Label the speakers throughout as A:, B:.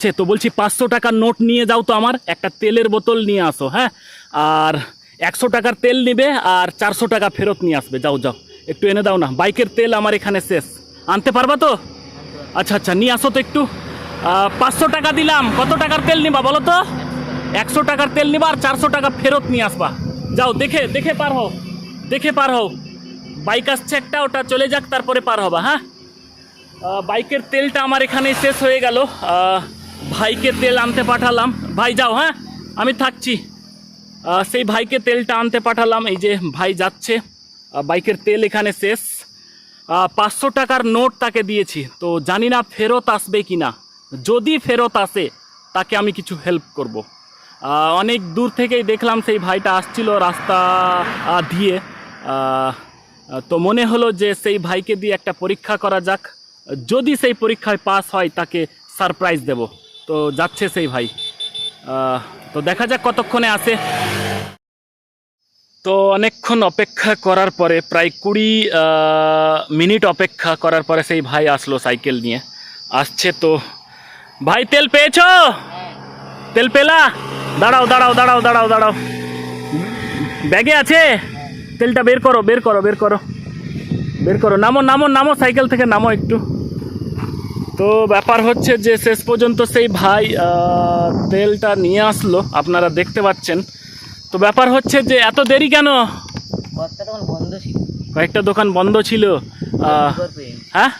A: সে তো বলছি পাঁচশো টাকার নোট নিয়ে যাও তো আমার, একটা তেলের বোতল নিয়ে আসো হ্যাঁ? আর একশো টাকার তেল নিবে আর চারশো টাকা ফেরত নিয়ে আসবে, যাও যাও। একটু এনে দাও না, বাইকের তেল আমার এখানে শেষ। আনতে পারবা তো? আচ্ছা আচ্ছা নিয়ে আসো তো একটু। পাঁচশো টাকা দিলাম, কত টাকার তেল নিবা বলো তো? একশো টাকার তেল নিবা আর চারশো টাকা ফেরত নিয়ে আসবা। যাও, দেখে দেখে পার হও, দেখে পার হও। বাইক আসছে একটা, ওটা চলে যাক, তারপরে পার হবা হ্যাঁ? বাইকের তেলটা আমার এখানে শেষ হয়ে গেল। ভাইকে তেল আনতে পাঠালাম। ভাই, যাও হ্যাঁ? আমি থাকছি। সেই ভাইকে তেলটা আনতে পাঠালাম। এই যে ভাই যাচ্ছে। বাইকের তেল এখানে শেষ। পাঁচশো টাকার নোট তাকে দিয়েছি। তো জানি না ফেরত আসবে কি না যদি ফেরত আসে, তাকে আমি কিছু হেল্প করব। অনেক দূর থেকেই দেখলাম সেই ভাইটা আসছিল রাস্তা দিয়ে। তো মনে হলো যে সেই ভাইকে দিয়ে একটা পরীক্ষা করা যাক। যদি সেই পরীক্ষায় পাস হয়, তাকে সারপ্রাইজ দেব। তো যাচ্ছে সেই ভাই। তো দেখা যাক কতক্ষণে আসে। তো অনেকক্ষণ অপেক্ষা করার পরে, প্রায় কুড়ি মিনিট অপেক্ষা করার পরে সেই ভাই আসলো সাইকেল নিয়ে। আসছে তো। ভাই, তেল পেয়েছ? তেল পেলা? দাঁড়াও দাঁড়াও দাঁড়াও দাঁড়াও দাঁড়াও। ব্যাগে আছে? তেলটা বের করো বের করো বের করো। বের করো। নামো নামো নামো, সাইকেল থেকে নামো একটু। তো ব্যাপার হচ্ছে যে শেষ পর্যন্ত সেই ভাই তেলটা নিয়ে আসলো আপনারা দেখতে পাচ্ছেন। তো ব্যাপার হচ্ছে যে এত দেরি কেন?
B: বন্ধ ছিল।
A: কয়েকটা দোকান বন্ধ ছিল। হ্যাঁ?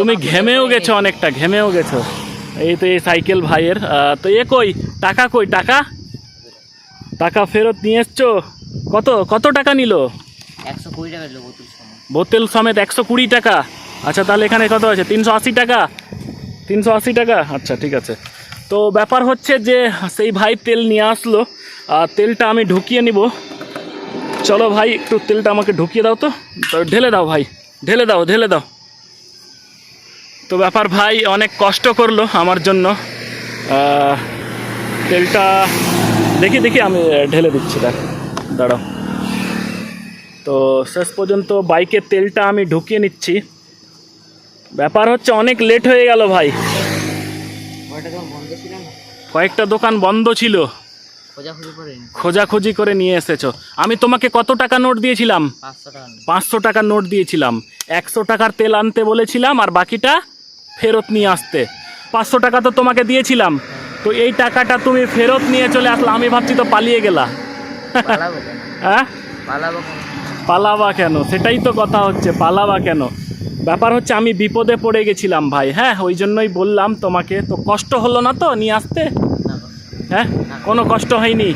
A: তুমি ঘেমেও গেছো অনেকটা ঘেমেও গেছো। এই তো এই সাইকেল ভাইয়ের তো এ কই? টাকা কই? টাকা? টাকা ফেরত নিয়ে এসছো? কত কত টাকা নিল?
B: একশো কুড়ি টাকা বোতল
A: সমেত একশো কুড়ি টাকা। আচ্ছা তাহলে এখানে কত আছে? তিনশো আশি টাকা? তিনশো আশি টাকা? আচ্ছা ঠিক আছে। তো ব্যাপার হচ্ছে যে সেই ভাই তেল নিয়ে আসলো, আর তেলটা আমি ঢুকিয়ে নিব। চলো ভাই, একটু তেলটা আমাকে ঢুকিয়ে দাও তো। ঢেলে দাও ভাই, ঢেলে দাও ঢেলে দাও। তো ব্যাপার ভাই, অনেক কষ্ট করল আমার জন্য। তেলটা দেখি দেখি আমি ঢেলে দিচ্ছি, দেখ, দাঁড়াও। তো শেষ পর্যন্ত বাইকের তেলটা আমি ঢুকিয়ে নিচ্ছি। ব্যাপার হচ্ছে অনেক লেট হয়ে গেল ভাই। কয়েকটা দোকান বন্ধ ছিল।
B: খোঁজাখুঁজি করে
A: নিয়ে। এসেছ। আমি তোমাকে কত টাকা নোট দিয়েছিলাম?
B: পাঁচশো টাকা
A: টাকার নোট দিয়েছিলাম। একশো টাকার তেল আনতে বলেছিলাম আর বাকিটা ফেরত নিয়ে আসতে। পাঁচশো টাকা তো তোমাকে দিয়েছিলাম। তো এই টাকাটা তুমি ফেরত নিয়ে চলে আসলে। আমি ভাবছি তো পালিয়ে গেলা। হ্যাঁ?
B: পালাবা কেন?
A: সেটাই তো কথা হচ্ছে পালাবা কেন? ব্যাপার হচ্ছে আমি বিপদে পড়ে গেছিলাম ভাই। হ্যাঁ ওই জন্যই বললাম তোমাকে। তো কষ্ট হলো না তো নিয়ে আসতে? হ্যাঁ কোনো কষ্ট হয়নি?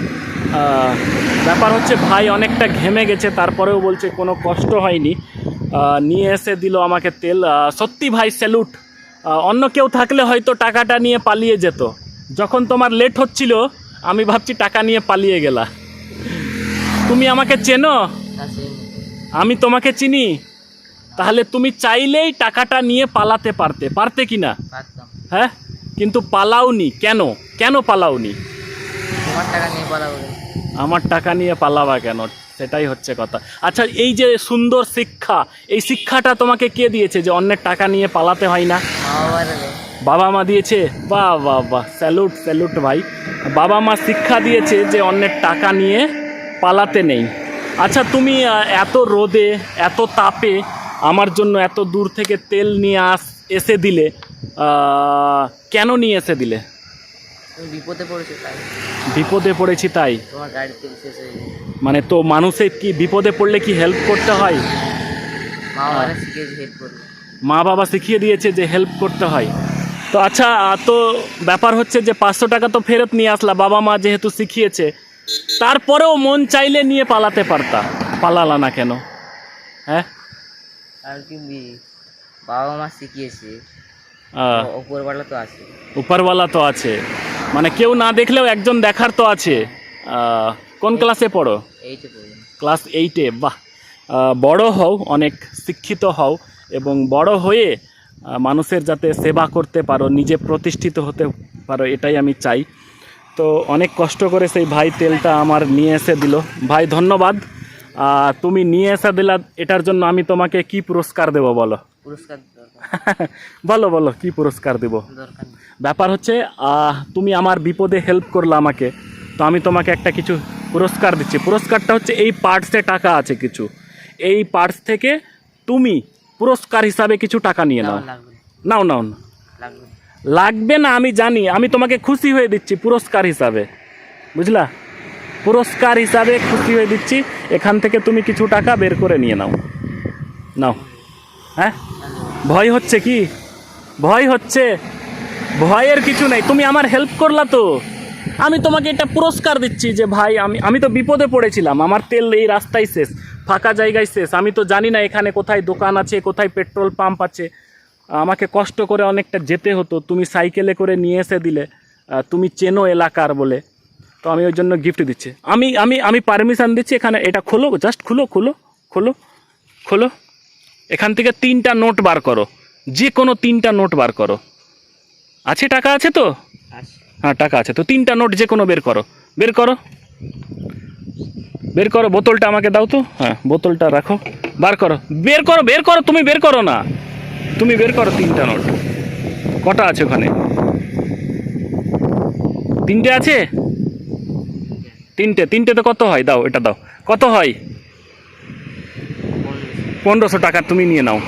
A: ব্যাপার হচ্ছে ভাই অনেকটা ঘেমে গেছে তারপরেও বলছে কোনো কষ্ট হয়নি। নিয়ে এসে দিল আমাকে তেল। সত্যি ভাই স্যালুট অন্য কেউ থাকলে হয়তো টাকাটা নিয়ে পালিয়ে যেত। যখন তোমার লেট হচ্ছিল আমি ভাবছি টাকা নিয়ে পালিয়ে গেলা। তুমি আমাকে চেনো। আমি তোমাকে চিনি? তাহলে তুমি চাইলেই টাকাটা নিয়ে পালাতে পারতে। পারতে কি না? হ্যাঁ? কিন্তু পালাওনি কেন? কেন পালাওনি? আমার টাকা নিয়ে পালাবা কেন? সেটাই হচ্ছে কথা। আচ্ছা এই যে সুন্দর শিক্ষা এই শিক্ষাটা তোমাকে কে দিয়েছে যে অন্যের টাকা নিয়ে পালাতে হয় না? বাবা মা দিয়েছে? বাহ বাহ বাহ স্যালুট স্যালুট ভাই। বাবা মা শিক্ষা দিয়েছে যে অন্যের টাকা নিয়ে পালাতে নেই। আচ্ছা তুমি এত রোদে এত তাপে আমার জন্য এত দূর থেকে তেল নিয়ে আস এসে দিলে কেন নিয়ে এসে দিলে?
B: বিপদে পড়েছো তাই।
A: বিপদে পড়েছি তাই।
B: তোমার গাড়ি তেল শেষ হয়ে গেছে।
A: মানে তো মানুষের কি বিপদে পড়লে কি হেল্প করতে হয়?
B: মা হেল্প করবে।
A: মা বাবা শিখিয়ে দিয়েছে যে হেল্প করতে হয়। তো আচ্ছা তো ব্যাপার হচ্ছে যে পাঁচশো টাকা তো ফেরত নিয়ে আসলা বাবা মা যেহেতু শিখিয়েছে তারপরেও মন চাইলে নিয়ে পালাতে পারতা। পালালা না কেন? হ্যাঁ?
B: আর কি বাবা মা শিখিয়েছে।
A: আহ,
B: ওপরওয়ালা তো আছে।
A: উপরওয়ালা তো আছে। মানে কেউ না দেখলেও একজন দেখার তো আছে। কোন ক্লাসে পড়ো?
B: এইটা
A: ক্লাস এইটে বাহ। বড় হও অনেক শিক্ষিত হও এবং বড় হয়ে মানুষের যাতে সেবা করতে পারো নিজে প্রতিষ্ঠিত হতে পারো এটাই আমি চাই। তো অনেক কষ্ট করে সেই ভাই তেলটা আমার নিয়ে এসে দিল। ভাই ধন্যবাদ। তুমি নিয়ে এসে দিলা এটার জন্য আমি তোমাকে কি পুরস্কার দেবো বলো?
B: পুরস্কার
A: বলো বলো কি পুরস্কার দেবো? ব্যাপার হচ্ছে তুমি আমার বিপদে হেল্প করলে আমাকে তো আমি তোমাকে একটা কিছু পুরস্কার দিচ্ছি। পুরস্কারটা হচ্ছে এই পার্টসে টাকা আছে কিছু। এই পার্টস থেকে তুমি পুরস্কার হিসাবে কিছু টাকা নিয়ে নাও। নাও নাও।
B: না।
A: লাগবে না আমি জানি আমি তোমাকে খুশি হয়ে দিচ্ছি পুরস্কার হিসাবে। বুঝলা? পুরস্কার হিসাবে খুশি হয়ে দিচ্ছি। এখান থেকে তুমি কিছু টাকা বের করে নিয়ে নাও। নাও। হ্যাঁ? ভয় হচ্ছে কি? ভয় হচ্ছে। ভয়ের কিছু নেই। তুমি আমার হেল্প করলা তো। আমি তোমাকে এটা পুরস্কার দিচ্ছি যে, ভাই, আমি আমি তো বিপদে পড়েছিলাম। আমার তেল এই রাস্তায় শেষ। ফাঁকা জায়গায় শেষ। আমি তো জানি না এখানে কোথায় দোকান আছে, কোথায় পেট্রোল পাম্প আছে। আমাকে কষ্ট করে অনেকটা যেতে হতো। তুমি সাইকেলে করে নিয়ে এসে দিলে। তুমি চেনো এলাকার বলে। তো আমি ওই জন্য গিফট দিচ্ছি। আমি আমি আমি পারমিশন দিচ্ছি এখানে এটা খোলো জাস্ট খুলো খুলো খোলো খোলো। এখান থেকে তিনটা নোট বার করো। যে কোনো তিনটা নোট বার করো। আছে টাকা আছে তো? হ্যাঁ টাকা আছে। তো তিনটা নোট যে কোনো বের করো। বের করো। বের করো বোতলটা আমাকে দাও তো। হ্যাঁ বোতলটা রাখো। বার করো। বের করো বের করো তুমি বের করো না। তুমি বের করো তিনটা নোট কটা আছে ওখানে? তিনটে আছে? তিনটে তিনটেতে কত হয়? দাও এটা দাও। কত হয়? পনেরোশো টাকা তুমি নিয়ে নাও।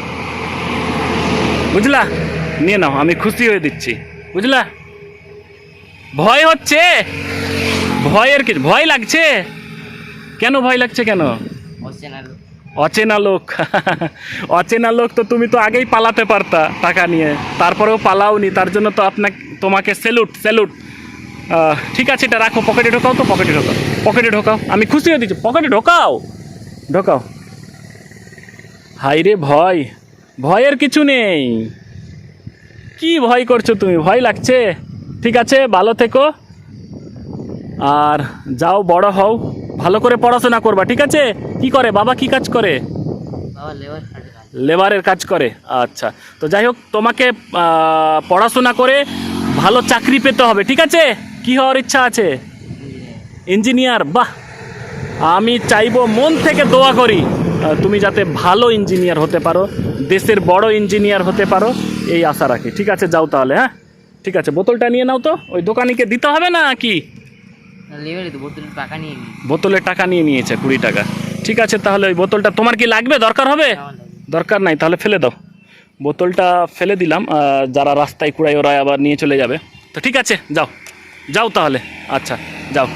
A: বুঝলা? নিয়ে নাও আমি খুশি হয়ে দিচ্ছি। বুঝলা? ভয় হচ্ছে? ভয়ের কি ভয় লাগছে? কেন ভয় লাগছে কেন?
B: অচেনা লোক।
A: অচেনা লোক। তো তুমি তো আগেই পালাতে পারতা টাকা নিয়ে। তারপরেও পালাওনি তার জন্য তো আপনাকে তোমাকে স্যালুট স্যালুট ঠিক আছে এটা রাখো পকেটে ঢোকাও তো পকেটে ঢোকাও পকেটে ঢোকাও। আমি খুশি হয়ে দিচ্ছি পকেটে ঢোকাও ঢোকাও। হাই রে ভয় ভয়ের কিছু নেই। কি ভয় করছ তুমি? ভয় লাগছে? ঠিক আছে ভালো থেকো। আর যাও বড় হও ভালো করে পড়াশোনা করবা ঠিক আছে? কি করে? বাবা কি কাজ করে? লেবারের কাজ করে আচ্ছা। তো যাই হোক তোমাকে পড়াশোনা করে ভালো চাকরি পেতে হবে ঠিক আছে? কি হওয়ার ইচ্ছা আছে? ইঞ্জিনিয়ার বাহ! আমি চাইব মন থেকে দোয়া করি। তুমি যাতে ভালো ইঞ্জিনিয়ার হতে পারো দেশের বড় ইঞ্জিনিয়ার হতে পারো এই আশা রাখি। ঠিক আছে যাও তাহলে হ্যাঁ? ঠিক আছে বোতলটা নিয়ে নাও তো। ওই দোকানিকে দিতে হবে না কি?
B: বোতলের টাকা নিয়ে
A: বোতলের টাকা নিয়ে নিয়েছে কুড়ি টাকা। ঠিক আছে তাহলে ওই বোতলটা তোমার কি লাগবে? দরকার হবে? দরকার নাই তাহলে ফেলে দাও। বোতলটা ফেলে দিলাম যারা রাস্তায় কুড়াই ওরা আবার নিয়ে চলে যাবে। তো ঠিক আছে যাও। যাও তাহলে। আচ্ছা যাও।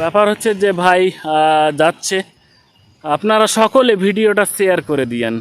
A: ব্যাপার হচ্ছে যে ভাই যাচ্ছে। আপনারা সকলে ভিডিওটা শেয়ার করে দিয়েন।